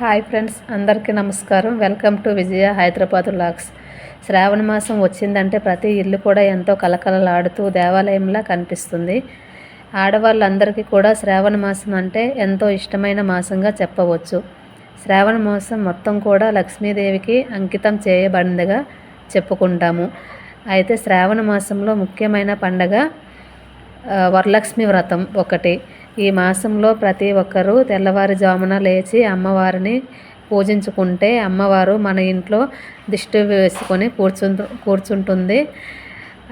Hi friends అందరికీ నమస్కారం. Welcome to Vijaya Hyderabad lakhs శ్రావణ మాసం వచ్చిందంటే ప్రతి ఇల్లు కూడా ఎంతో కలకలలాడుతూ దేవాలయంలా కనిపిస్తుంది. ఆడవాళ్ళందరికీ కూడా శ్రావణ మాసం అంటే ఎంతో ఇష్టమైన మాసంగా చెప్పవచ్చు. శ్రావణ మాసం మొత్తం కూడా లక్ష్మీదేవికి అంకితం చేయబడిందిగా చెప్పుకుంటాము. అయితే శ్రావణ మాసంలో ముఖ్యమైన పండగ వరలక్ష్మి వ్రతం ఒకటి. ఈ మాసంలో ప్రతి ఒక్కరూ తెల్లవారుజామున లేచి అమ్మవారిని పూజించుకుంటే అమ్మవారు మన ఇంట్లో దిష్టి వేసుకొని కూర్చుంటు కూర్చుంటుంది.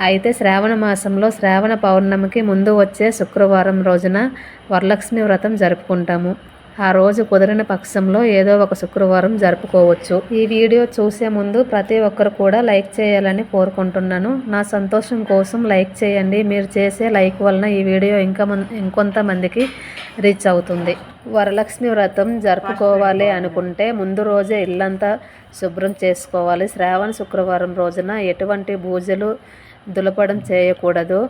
అయితే శ్రావణ మాసంలో శ్రావణ పౌర్ణమికి ముందు వచ్చే శుక్రవారం రోజున వరలక్ష్మి వ్రతం జరుపుకుంటాము. ఆ రోజు కుదిరిన పక్షంలో ఏదో ఒక శుక్రవారం జరుపుకోవచ్చు. ఈ వీడియో చూసే ముందు ప్రతి ఒక్కరు కూడా లైక్ చేయాలని కోరుకుంటున్నాను. నా సంతోషం కోసం లైక్ చేయండి. మీరు చేసే లైక్ వలన ఈ వీడియో ఇంకా ఇంకొంతమందికి రీచ్ అవుతుంది. వరలక్ష్మి వ్రతం జరుపుకోవాలి అనుకుంటే ముందు రోజే ఇల్లంతా శుభ్రం చేసుకోవాలి. శ్రావణ శుక్రవారం రోజున ఎటువంటి పూజలు దులపడం చేయకూడదు.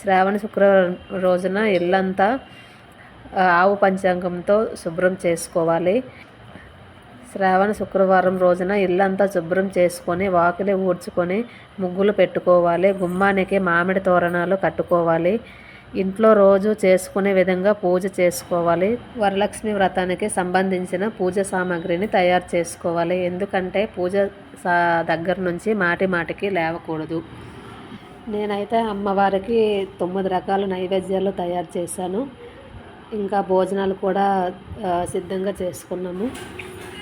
శ్రావణ శుక్రవారం రోజున ఇల్లంతా ఆవు పంచాంగంతో శుభ్రం చేసుకోవాలి. శ్రావణ శుక్రవారం రోజున ఇల్లంతా శుభ్రం చేసుకొని వాకిలి ఊడ్చుకొని ముగ్గులు పెట్టుకోవాలి. గుమ్మానికి మామిడి తోరణాలు కట్టుకోవాలి. ఇంట్లో రోజు చేసుకునే విధంగా పూజ చేసుకోవాలి. వరలక్ష్మి వ్రతానికి సంబంధించిన పూజ సామాగ్రిని తయారు చేసుకోవాలి. ఎందుకంటే పూజ దగ్గర నుంచి మాటి మాటికి లేవకూడదు. నేనైతే అమ్మవారికి తొమ్మిది రకాల నైవేద్యాలు తయారు చేశాను. ఇంకా భోజనాలు కూడా సిద్ధంగా చేసుకున్నాము.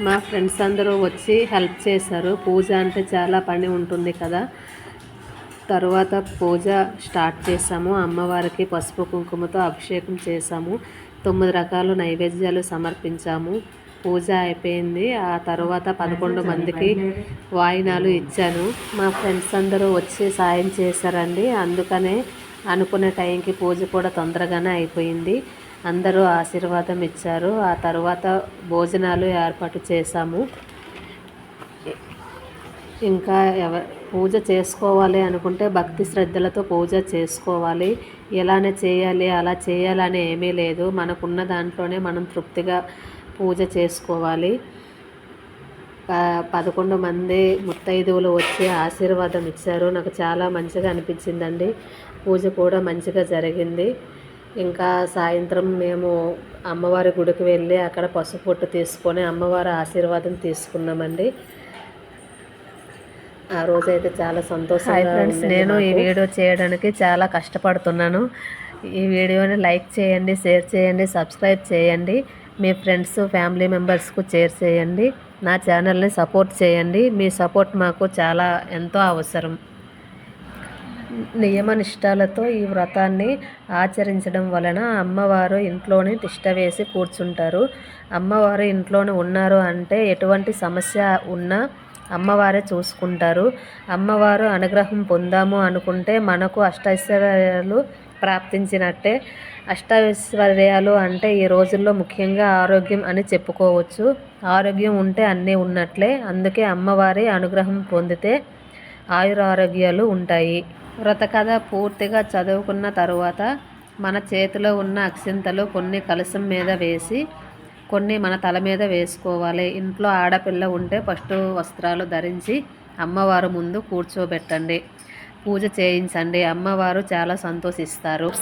మా ఫ్రెండ్స్ అందరూ వచ్చి హెల్ప్ చేశారు. పూజ అంటే చాలా పని ఉంటుంది కదా. తర్వాత పూజ స్టార్ట్ చేసాము అమ్మవారికి పసుపు కుంకుమతో అభిషేకం చేసాము తొమ్మిది రకాల నైవేద్యాలు సమర్పించాము. పూజ అయిపోయింది. ఆ తర్వాత పదకొండు మందికి వాయినాలు ఇచ్చాను. మా ఫ్రెండ్స్ అందరూ వచ్చి సాయం చేశారండి. అందుకనే అనుకునే టైంకి పూజ కూడా తొందరగానే అయిపోయింది. అందరూ ఆశీర్వాదం ఇచ్చారు. ఆ తర్వాత భోజనాలు ఏర్పాటు చేశాము. ఇంకా ఎవ పూజ చేసుకోవాలి అనుకుంటే భక్తి శ్రద్ధలతో పూజ చేసుకోవాలి. ఎలానే చేయాలి అలా చేయాలని ఏమీ లేదు. మనకున్న దాంట్లోనే మనం తృప్తిగా పూజ చేసుకోవాలి. పదకొండు మంది ముత్తైదువులు వచ్చి ఆశీర్వాదం ఇచ్చారు. నాకు చాలా మంచిగా అనిపించిందండి. పూజ కూడా మంచిగా జరిగింది. ఇంకా సాయంత్రం మేము అమ్మవారి గుడికి వెళ్ళి అక్కడ పసుపు పొట్టు తీసుకొని అమ్మవారి ఆశీర్వాదం తీసుకున్నామండి. ఆ రోజైతే చాలా సంతోషంగా ఫ్రెండ్స్ నేను ఈ వీడియో చేయడానికి చాలా కష్టపడుతున్నాను. ఈ వీడియోని లైక్ చేయండి షేర్ చేయండి సబ్స్క్రైబ్ చేయండి. మీ ఫ్రెండ్స్ ఫ్యామిలీ మెంబర్స్కు షేర్ చేయండి. నా ఛానల్ని సపోర్ట్ చేయండి. మీ సపోర్ట్ మాకు చాలా ఎంతో అవసరం. నియమనిష్టాలతో ఈ వ్రతాన్ని ఆచరించడం వలన అమ్మవారు ఇంట్లోనే తిష్ట వేసి కూర్చుంటారు. అమ్మవారు ఇంట్లోనే ఉన్నారు అంటే ఎటువంటి సమస్య ఉన్నా అమ్మవారే చూసుకుంటారు. అమ్మవారు అనుగ్రహం పొందాము అనుకుంటే మనకు అష్టైశ్వర్యాలు ప్రాప్తించినట్టే. అష్టైశ్వర్యాలు అంటే ఈ రోజుల్లో ముఖ్యంగా ఆరోగ్యం అని చెప్పుకోవచ్చు. ఆరోగ్యం ఉంటే అన్నీ ఉన్నట్లే. అందుకే అమ్మవారి అనుగ్రహం పొందితే ఆయురారోగ్యాలు ఉంటాయి. వ్రతకథ పూర్తిగా చదువుకున్న తరువాత మన చేతిలో ఉన్న అక్షింతలు కొన్ని కలసం మీద వేసి కొన్ని మన తల మీద వేసుకోవాలి. ఇంట్లో ఆడపిల్ల ఉంటే ఫస్ట్ వస్త్రాలు ధరించి అమ్మవారు ముందు కూర్చోబెట్టండి. పూజ చేయించండి. అమ్మవారు చాలా సంతోషిస్తారు.